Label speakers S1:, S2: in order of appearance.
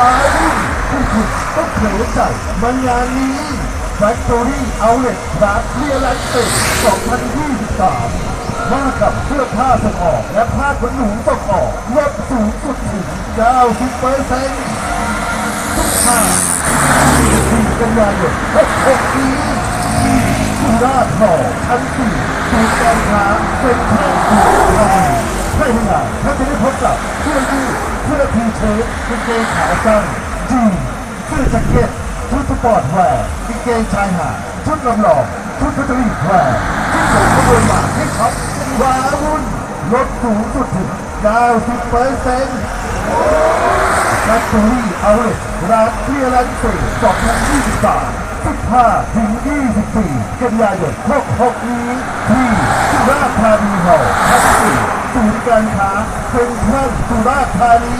S1: ว้าวุ่นที่คุณต้องเผลอใจมางานนี้ Factory Outlet ร้านเคลียร์แลนด์เซ็2023มากับเสื้อผ้าส่งออกและผ้าขนหนูส่งออกลดสูงสุดถึง90เปอร์เซ็นต์ทุกผ้าที่กันยายน66นี้ที่สุราษฎร์ทองชั้นสี่ศูนย์การค้าเป็นทางสุราษฎร์ใช่ไหมล่ะท่านจะได้พบกับเสื้อยืด เสื้อทีเชิ้ตกางเกงขาสั้นจีนเสื้อแจ็คเก็ตชุดสปอร์ตแวร์กางเกงชายหาดชุดลำลองชุดพัชรีแวร์ที่ส่งขบวนมาให้ช็อปว้าวุ่นลดสูงสุดถึง90เปอร์เซ็นต์แฟคทอรี่เอาเลร้านเคลียร์แลนด์เซ่2023 15ถึง24กันยายน66นี้ที่สุราษฎร์ธานีเฮอลล์ชั้น4 ศูนย์การค้าเซ็นทรัลสุราษฎร์ธานี